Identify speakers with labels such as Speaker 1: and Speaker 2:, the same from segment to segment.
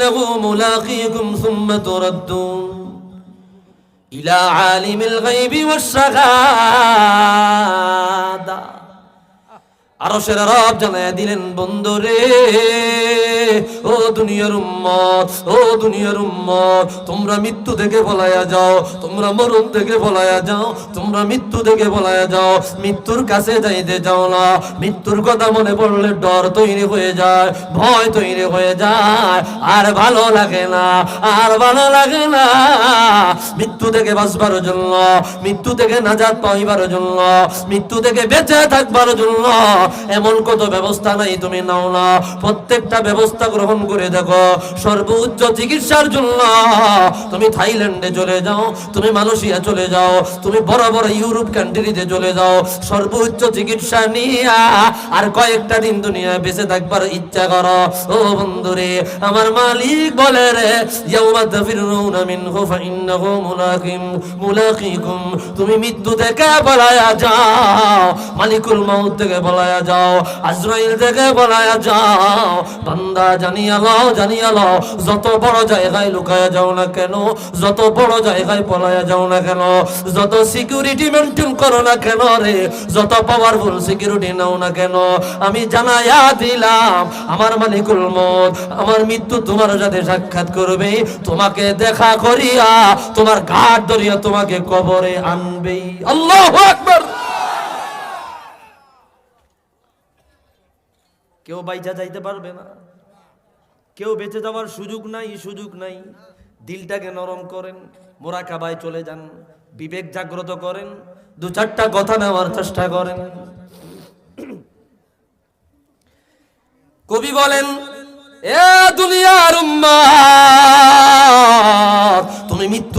Speaker 1: انه ملاقيكم ثم تردون الى عالم الغيب والشهاده عرش رب جل دين بندرين দুনিয়ার উম্মত, ও দুনিয়ার উম্মত, তোমরা মৃত্যু থেকে বলায়া যাও, তোমরা মরণ থেকে বলায়া যাও, তোমরা মৃত্যু থেকে বলায়া যাও, মৃত্যুর কাছে যাইতে যাও না, মৃত্যুর কথা মনে পড়লে ডর তৈরি হয়ে যায়, ভয় তৈরি হয়ে যায়, আর ভালো লাগে না, আর ভালো লাগে না, মৃত্যু থেকে বাঁচবার জন্য, মৃত্যু থেকে নাজাত পাইবার জন্য, মৃত্যু থেকে বেঁচে থাকবার জন্য, এমন কত ব্যবস্থা নাই তুমি নাও না, প্রত্যেকটা ব্যবস্থা গ্রহণ করে দেখো, সর্বোচ্চ চিকিৎসার জন্য। তুমি থাইল্যান্ডে চলে যাও, তুমি মালয়েশিয়া চলে যাও, তুমি বড় বড় ইউরোপ কান্ট্রিতে চলে যাও, সর্বোচ্চ চিকিৎসা নিয়া আর কয়েকটা দিন দুনিয়ায় বেঁচে থাকবার ইচ্ছা করো। ও বন্ধুরে, আমার মালিক বলে রে, ইয়াউমা তাফিরুনা মিনহু ফাইন্নাহু মুলাকিম, মুলাকিকুম, তুমি মৃত্যু থেকে বলায়া যাও, মালিকুল মাউত থেকে বলায়া যাও, আজরাইল থেকে বলায়া যাও, বান্দা জানিয়া লও জানিয়া লও, যত বড় জায়গায় লুকায়া যাও না কেন, যত বড় জায়গায় পলায়া যাও না কেন, যত সিকিউরিটি মেনটেন করো না কেন রে, যত পাওয়ারফুল সিকিউরিটি নাও না কেন, আমি জানাইয়া দিলাম, আমার মালিকুল মত আমার মৃত্যু তোমার সাথে সাক্ষাৎ করবে, তোমাকে দেখা করিয়া, তোমার ঘাট ধরিয়া তোমাকে কবরে আনবে আল্লাহ আকবার! কেউ বাইচা যাইতে পারবে না। কেউ বেঁচে যাওয়ার সুযোগ নাই সুযোগ নাই। দিলটাকে নরম করেন, মোরাকাবায় চলে যান, বিবেক জাগ্রত করেন, দু চারটা কথা নেওয়ার চেষ্টা করেন। কবি বলেন, এ দুনিয়ার উম্মাত তুমি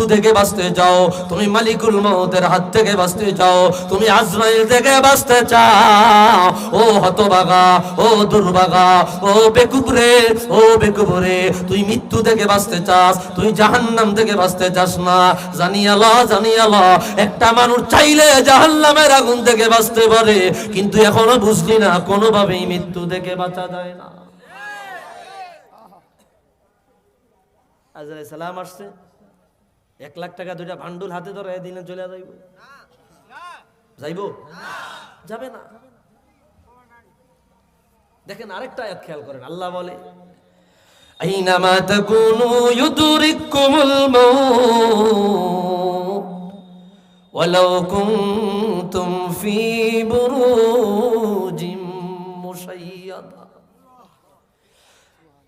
Speaker 1: মৃত্যু থেকে বাঁচতে চাও, তুমি মালিকুল মৌতের হাত থেকে বাঁচতে চাও, তুমি আজরাইল থেকে বাঁচতে চাও। ও হতবাগা, ও দুর্বাগা, ও বেকুবরে ও বেকুবরে, তুই মৃত্যু থেকে বাঁচতে চাস, তুই জাহান্নাম থেকে বাঁচতে চাস না। জানিয়া ল জানিয়া ল একটা মানুষ চাইলে জাহান্নামের আগুন থেকে বাঁচতে পারে, কিন্তু এখনও বুঝলি না, কোনোভাবেই মৃত্যু থেকে বাঁচা যায় না। আজরাই সালাম আসছে। এক লাখ টাকা দুইটা ভান্ডুল হাতে ধরে দিনে চলে যাইব। যাইব? যাবে না। দেখেন আরেকটা আয়াত খেয়াল করেন, আল্লাহ বলে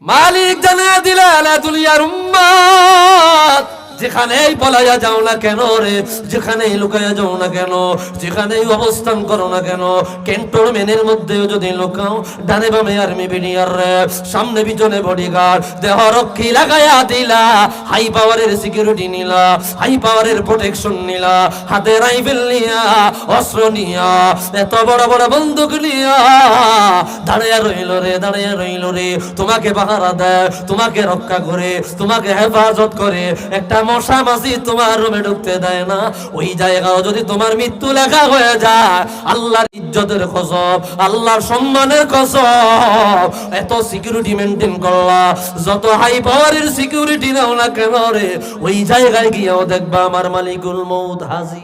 Speaker 1: মালিক জানিয়ে দিলা এ দুনিয়ার উম্মাত যেখানেই পলাইয়া যাও না কেন রে? যেখানেই লুকাইয়া যাও না কেন? যেখানেই অবস্থান করো না কেন? ক্যান্টনমেন্টের মধ্যেও যদি লুকাও, ডানে বামে আর্মি বিডিয়ার রে, সামনে পিছনে বডিগার্ড দেহ রক্ষী লাগাইয়া দিলা হাই পাওয়ারের সিকিউরিটি নিলা হাই পাওয়ারের প্রোটেকশন নিলা, হাতে রাইফেল নিয়া, অস্ত্র নিয়া, এত বড় বড় বন্দুক নিয়া দাঁড়িয়ে রইল রে দাঁড়িয়ে রইল রে, তোমাকে পাহারা দেয়, তোমাকে রক্ষা করে, তোমাকে হেফাজত করে, একটা তোমার রুমে ঢুকতে দেয় না। ওই জায়গাও যদি তোমার মৃত্যু লেখা হয়ে যায়, আল্লাহর ইজ্জতের আল্লাহর সম্মানের এত সিকিউরিটি মেনটেন করলা, যত হাই পাওয়ারের সিকিউরিটি নাও না কেন রে? ওই জায়গায় গিয়েও দেখবা আমার মালিকুল মৌত হাজি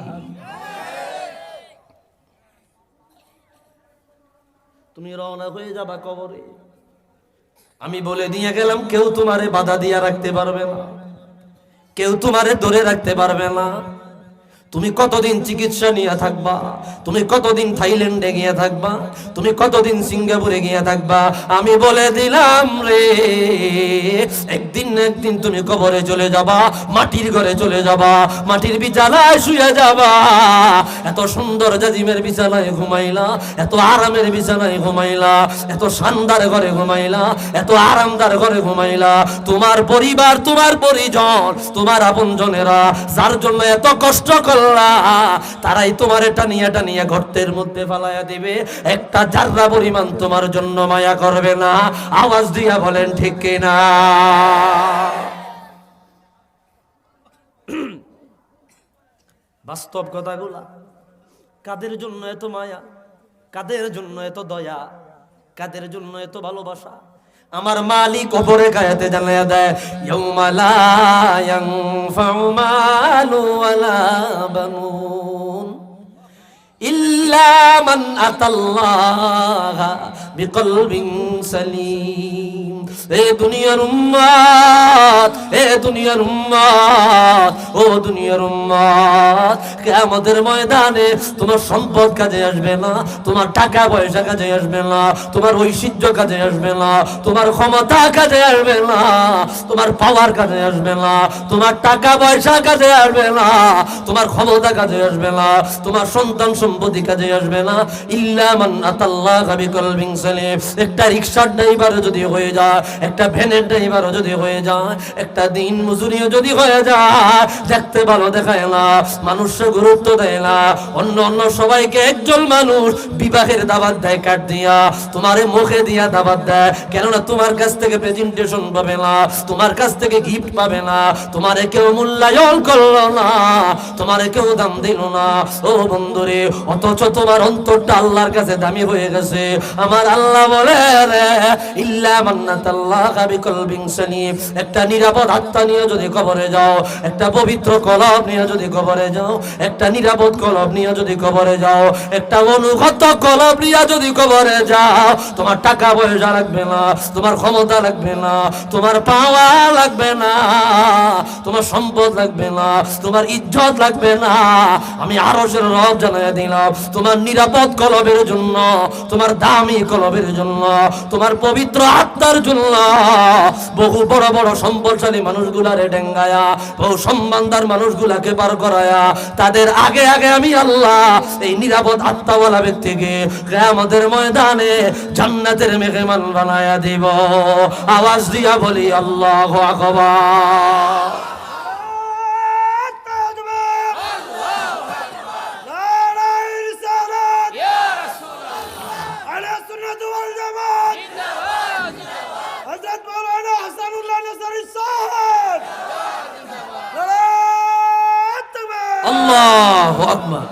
Speaker 1: তুমি রওনা হয়ে যাবা কবরে। আমি বলে দিয়ে গেলাম, কেউ তোমারে বাধা দিয়া রাখতে পারবে না। কেউ তোমারে ধরে রাখতে পারবে না। তুমি কতদিন চিকিৎসা নিয়ে থাকবা? তুমি কতদিন থাইল্যান্ডে গিয়ে থাকবা? তুমি কতদিন সিঙ্গাপুরে গিয়ে থাকবা? আমি বলে দিলাম রে, একদিন একদিন তুমি কবরে চলে যাবা, মাটির ঘরে চলে যাবা, মাটির বিছানায় শুয়ে যাবা। এত সুন্দর জাজিমের বিছানায় ঘুমাইলা, এত আরামের বিছানায় ঘুমাইলা, এত শানদার ঘরে ঘুমাইলা, এত আরামদার ঘরে ঘুমাইলা। তোমার পরিবার, তোমার পরিজন, তোমার আপনজনেরা, যার জন্য এত কষ্ট করলা তারাই তোমার এটা নিয়ে এটা নিয়ে গর্তের মধ্যে ফালাইয়া দিবে। একটা জাররা পরিমাণ তোমার জন্য মায়া করবে না, আওয়াজ দিয়া বলেন, ঠিক কিনা? বাস্তব কথাগুলা, কাদের জন্য এত মায়া? কাদের জন্য এত দয়া? কাদের জন্য এত ভালোবাসা? আমার মালিক ওপরে গায়াতে জানাইয়া দেয় ইয়াউমা ইল্লা মান আতাল্লাহ সালিম। এ দুনিয়ার উম্মত এ দুনিয়ার উম্মত ও দুনিয়ার উম্মত কিয়ামতের ময়দানে তোমার সম্পদ কাজে আসবে না, তোমার টাকা পয়সা কাজে আসবে না, তোমার ঐশ্বর্য কাজে আসবে না, তোমার ক্ষমতা কাজে আসবে না, তোমার পাওয়ার কাজে আসবে না, তোমার টাকা পয়সা কাজে আসবে না, তোমার ক্ষমতা কাজে আসবে না, তোমার সন্তান সম্পত্তি কাজে আসবে না। ইল্লা মান আতাল্লাহ বিকলবিন সালিম। একটা রিকশার ড্রাইভার যদি হয়ে যায় একটা ভ্যানের ড্রাইভার যদি হয়ে যায়, একটা দিন মজুরিও যদি হয়ে যায়, দেখতে ভালো দেখায় না, মানুষকে গুরুত্ব দেয় না, অন্য অন্য সবাইকে একজন মানুষ বিবাহের দাবাত দেয় কাট দিয়া, তোমারে মুখে দিয়া দাবাত দেয়, কেননা তোমার কাছ থেকে প্রেজেন্টেশন পাবে না, তোমার কাছ থেকে গিফট পাবে না, তোমারে কেউ মূল্যায়ন করল না, তোমারে কেউ দাম দিল না। ও বন্ধুরে, অথচ তোমার অন্তরটা আল্লাহর কাছে দামি হয়ে গেছে। আমার আল্লাহ বলে রে, ইল্লা একটা নিরাপদ আত্মা নিয়ে যদি কবরে যাও, একটা পবিত্র কলব নিয়ে যদি কবরে যাও, একটা নিরাপদ কলব নিয়ে যদি কবরে যাও, একটা অনুগত কলব নিয়ে যদি কবরে যাও, তোমার টাকা পয়সা লাগবে না, তোমার ক্ষমতা লাগবে না, তোমার পাওয়া লাগবে না, তোমার সম্পদ লাগবে না, তোমার ইজ্জত লাগবে না। আমি আরও রব জানাই দিলাম, তোমার নিরাপদ কলবের জন্য, তোমার দামি কলবের জন্য, তোমার পবিত্র আত্মার জন্য বহু বড় বড় সম্পদশালী মানুষগুলারে ডেঙ্গায়া, বহু সম্মানদার মানুষগুলাকে পার করায়া, তাদের আগে আগে আমি আল্লাহ এই নিরাপদ আত্মাওয়ালা ব্যক্তিকে আমাদের ময়দানে জান্নাতের মেহমান বানায়া দিব। আওয়াজ দিয়া বলি, আল্লাহ আকবার। আল্লাহ আকবার